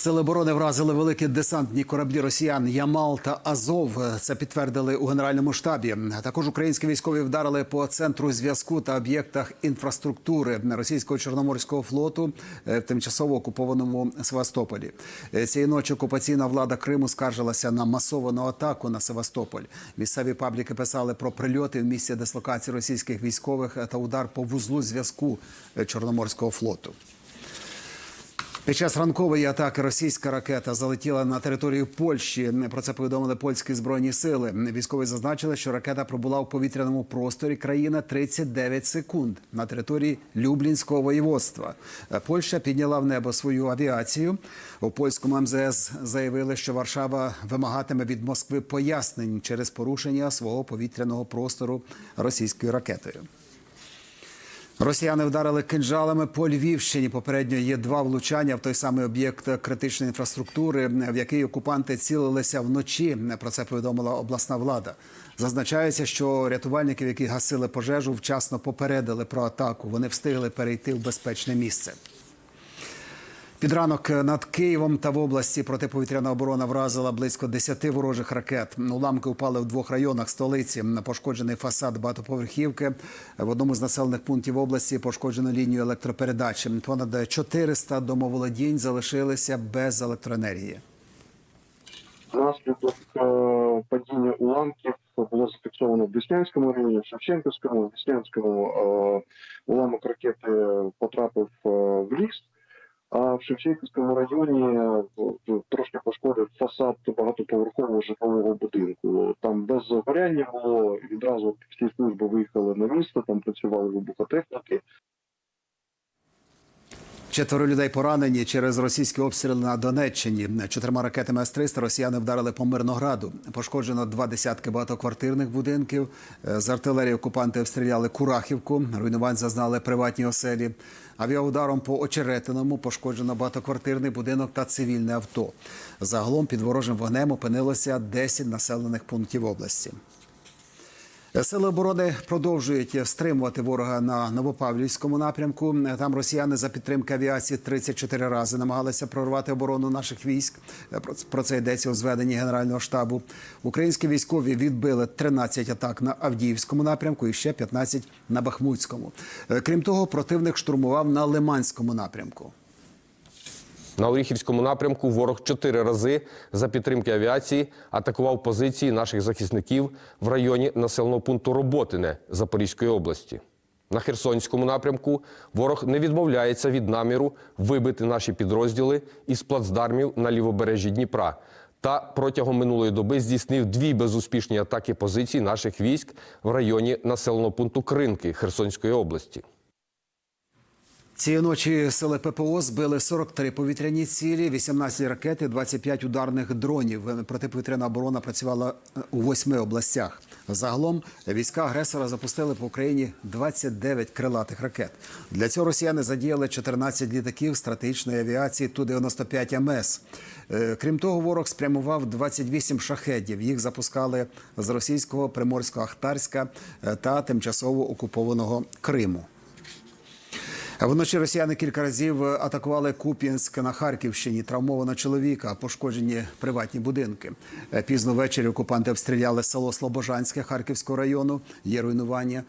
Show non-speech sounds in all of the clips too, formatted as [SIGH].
Сили оборони вразили великі десантні кораблі росіян Ямал та Азов. Це підтвердили у генеральному штабі. Також українські військові вдарили по центру зв'язку та об'єктах інфраструктури російського чорноморського флоту е, в тимчасово окупованому Севастополі. Е, Цієї ночі окупаційна влада Криму скаржилася на масовану атаку на Севастополь. Місцеві пабліки писали про прильоти в місці дислокації російських військових та удар по вузлу зв'язку е, чорноморського флоту. Під час ранкової атаки російська ракета залетіла на територію Польщі. Про це повідомили польські збройні сили. Військові зазначили, що ракета пробула в повітряному просторі країни 39 секунд на території Люблінського воєводства. Польща підняла в небо свою авіацію. У польському МЗС заявили, що Варшава вимагатиме від Москви пояснень через порушення свого повітряного простору російською ракетою. Росіяни вдарили кинжалами по Львівщині. Попередньо є два влучання в той самий об'єкт критичної інфраструктури, в який окупанти цілилися вночі. Про це повідомила обласна влада. Зазначається, що рятувальників, які гасили пожежу, вчасно попередили про атаку. Вони встигли перейти в безпечне місце. Під ранок над Києвом та в області протиповітряна оборона вразила близько 10 ворожих ракет. Уламки упали в двох районах столиці. Пошкоджений фасад багатоповерхівки. В одному з населених пунктів області пошкоджено лінію електропередачі. Понад 400 домоволодінь залишилися без електроенергії. Внаслідок е, падіння уламків було зафіксовано в Деснянському районі, в Шевченківському, в Деснянському е, уламок ракети потрапив е, в ліс, а в Шевченківському районі е, трошки пошкодив фасад багатоповерхового житлового будинку. Там без загоряння було відразу всі служби виїхали на місто, там працювали вибухотехніки. Четверо людей поранені через російські обстріли на Донеччині. Чотирма ракетами С-300 росіяни вдарили по Мирнограду. Пошкоджено два десятки багатоквартирних будинків. З артилерії окупанти обстріляли Курахівку. Руйнувань зазнали приватні оселі. Авіаударом по Очеретиному пошкоджено багатоквартирний будинок та цивільне авто. Загалом під ворожим вогнем опинилося 10 населених пунктів області. Сили оборони продовжують стримувати ворога на Новопавлівському напрямку. Там росіяни за підтримки авіації 34 рази намагалися прорвати оборону наших військ. Про- це йдеться у зведенні Генерального штабу. Українські військові відбили 13 атак на Авдіївському напрямку і ще 15 на Бахмутському. Е, Крім того, противник штурмував на Лиманському напрямку. На Оріхівському напрямку ворог чотири рази за підтримки авіації атакував позиції наших захисників в районі населеного пункту Роботине Запорізької області. На Херсонському напрямку ворог не відмовляється від наміру вибити наші підрозділи із плацдармів на лівобережжі Дніпра. Та протягом минулої доби здійснив дві безуспішні атаки позицій наших військ в районі населеного пункту Кринки Херсонської області. Цієї ночі сили ППО збили 43 повітряні цілі, 18 ракет і 25 ударних дронів. Протиповітряна оборона працювала е, у восьми областях. Загалом війська агресора запустили по Україні 29 крилатих ракет. Для цього росіяни задіяли 14 літаків стратегічної авіації Ту-95 МС. Е, Крім того, ворог спрямував 28 шахедів. Їх запускали з російського приморського Ахтарська е, та тимчасово окупованого Криму. Вночі росіяни кілька разів атакували Куп'янськ на Харківщині. Травмовано чоловіка, пошкоджені приватні будинки. Пізно ввечері окупанти обстріляли село Слобожанське Харківського району. Є руйнування.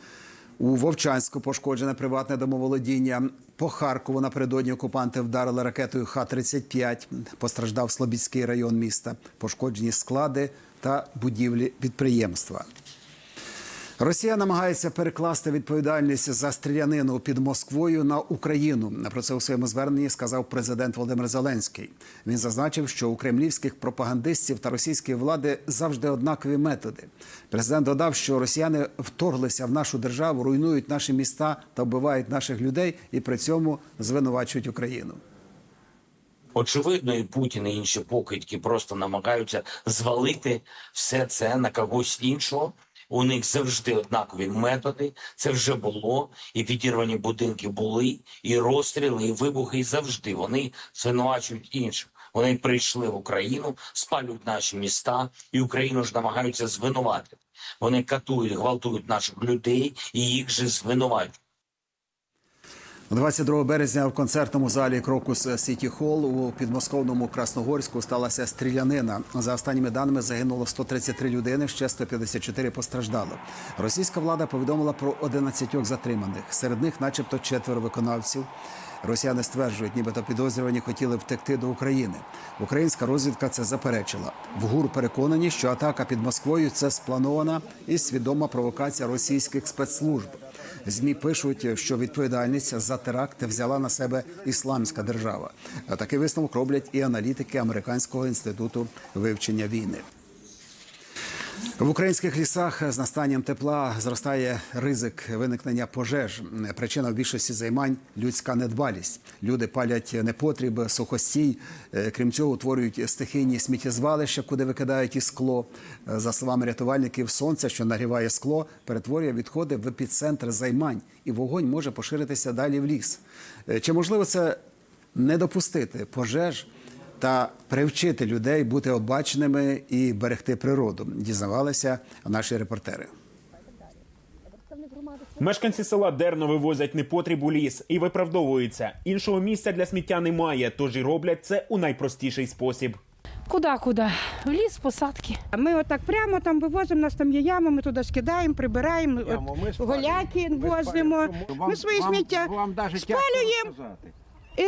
У Вовчанську пошкоджене приватне домоволодіння. По Харкову напередодні окупанти вдарили ракетою Х-35. Постраждав Слобідський район міста. Пошкоджені склади та будівлі підприємства. Росія намагається перекласти відповідальність за стрілянину під Москвою на Україну. Про це у своєму зверненні сказав президент Володимир Зеленський. Він зазначив, що у кремлівських пропагандистів та російської влади завжди однакові методи. Президент додав, що росіяни вторглися в нашу державу, руйнують наші міста та вбивають наших людей і при цьому звинувачують Україну. Очевидно, і Путін і інші покидьки просто намагаються звалити все це на когось іншого. У них завжди однакові методи. Це вже було, і підірвані будинки були, і розстріли, і вибухи. І завжди вони звинувачують інших. Вони прийшли в Україну, спалюють наші міста, і Україну ж намагаються звинуватити. Вони катують, гвалтують наших людей і їх же звинувачують. 22 березня в концертному залі Крокус Сіті Холл у підмосковному Красногорську сталася стрілянина. За останніми даними загинуло 133 людини, ще 154 постраждало. Російська влада повідомила про 11 затриманих. Серед них, начебто, четверо виконавців. Росіяни стверджують, нібито підозрювані хотіли втекти до України. Українська розвідка це заперечила. В ГУР переконані, що атака під Москвою це спланована і свідома провокація російських спецслужб. Змі пишуть, що відповідальність за теракт взяла на себе ісламська держава. Такий висновок роблять і аналітики американського інституту вивчення війни. В українських лісах з настанням тепла зростає ризик виникнення пожеж. Причина в більшості займань людська недбалість. Люди палять непотріб, сухостій. Е, Крім цього, утворюють стихійні сміттєзвалища, куди викидають і скло. Е, За словами рятувальників, сонце, що нагріває скло, перетворює відходи в епіцентр займань, і вогонь може поширитися далі в ліс. Е, Чи можливо це не допустити пожеж? Та привчити людей бути обачними і берегти природу. Дізнавалися наші репортери. Мешканці села Дерно вивозять непотріб у ліс і виправдовуються. Іншого місця для сміття немає, тож і роблять це у найпростіший спосіб. Куда, куда? В ліс, посадки. А Ми отак прямо там вивозимо, у нас там є яма, ми туди скидаємо, прибираємо, от, голяки возимо. Ми свої сміття спалюємо. І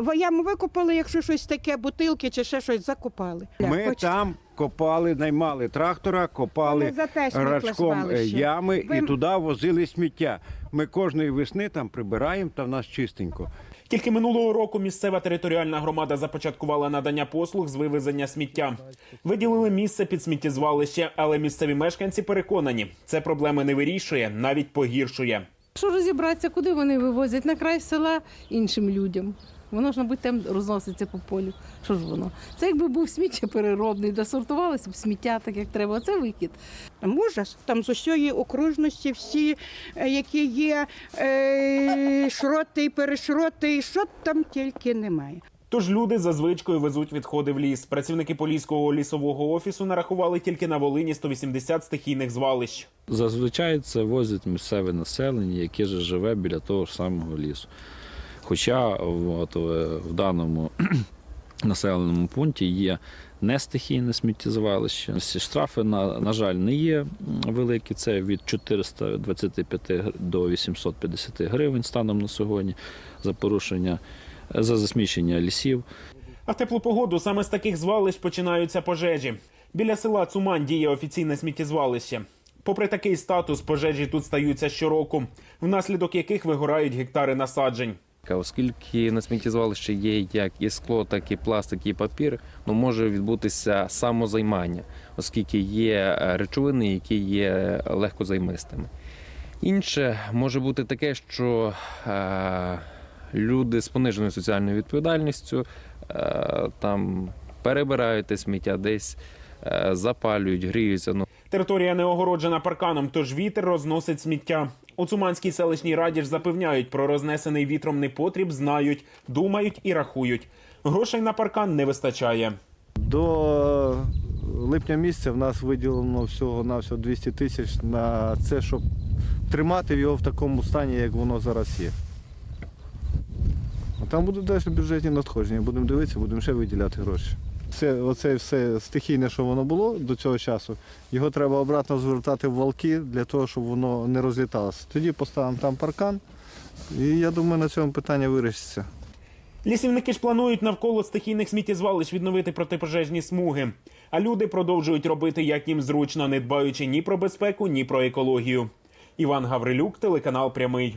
в викопали, якщо щось таке, бутилки чи ще щось закопали. Ми Хоч- там копали, наймали трактора, копали за те рачком е, сміттєзвалище. ями Ви- і туди возили сміття. Ми кожної весни там прибираємо, там в нас чистенько. Тільки минулого року місцева територіальна громада започаткувала надання послуг з вивезення сміття. Виділили місце під сміттєзвалище, але місцеві мешканці переконані, це проблеми не вирішує, навіть погіршує. Що розібратися, куди вони вивозять? На край села іншим людям. Воно ж, мабуть, там розноситься по полю. Що ж воно? Це якби був сміття переробний, де сортувалося б сміття так, як треба. Це вихід. Може, там з усієї окружності всі, е, які є е, шроти і перешроти, і що там тільки немає. Тож люди за звичкою везуть відходи в ліс. Працівники поліського лісового офісу нарахували тільки на Волині 180 стихійних звалищ. Зазвичай це возять місцеве населення, яке ж живе біля того ж самого лісу. Хоча от, е, в даному [CLEARS THROAT] населеному пункті є не стихійне сміттєзвалище. Штрафи, на, на жаль, не є великі. Це від 425 до 850 гривень станом на сьогодні за порушення, за засмічення лісів. А в теплу погоду саме з таких звалищ починаються пожежі. Біля села Цумань діє офіційне сміттєзвалище. Попри такий статус, пожежі тут стаються щороку, внаслідок яких вигорають гектари насаджень. Оскільки на сміттєзвалищі є як і скло, так і пластик, і папір, ну може відбутися самозаймання, оскільки є е, речовини, які є легкозаймистими. Інше може бути таке, що е, люди з пониженою соціальною відповідальністю е, там перебирають те сміття, десь е, запалюють, гріються. Ну, Територія не огороджена парканом, тож вітер розносить сміття. У Цуманській селищній раді ж запевняють про рознесений вітром непотріб, знають, думають і рахують. Грошей на паркан не вистачає. До липня місяця в нас виділено всього на всього 200 тисяч на це, щоб тримати його в такому стані, як воно зараз є. Там будуть далі бюджетні надходження, будемо дивитися, будемо ще виділяти гроші. Це, оце все стихійне, що воно було до цього часу, його треба обратно звертати в валки для того, щоб воно не розліталося. Тоді поставимо там паркан, і я думаю, на цьому питання вирішиться. Лісівники ж планують навколо стихійних сміттєзвалищ відновити протипожежні смуги. А люди продовжують робити як їм зручно, не дбаючи ні про безпеку, ні про екологію. Іван Гаврилюк, телеканал Прямий.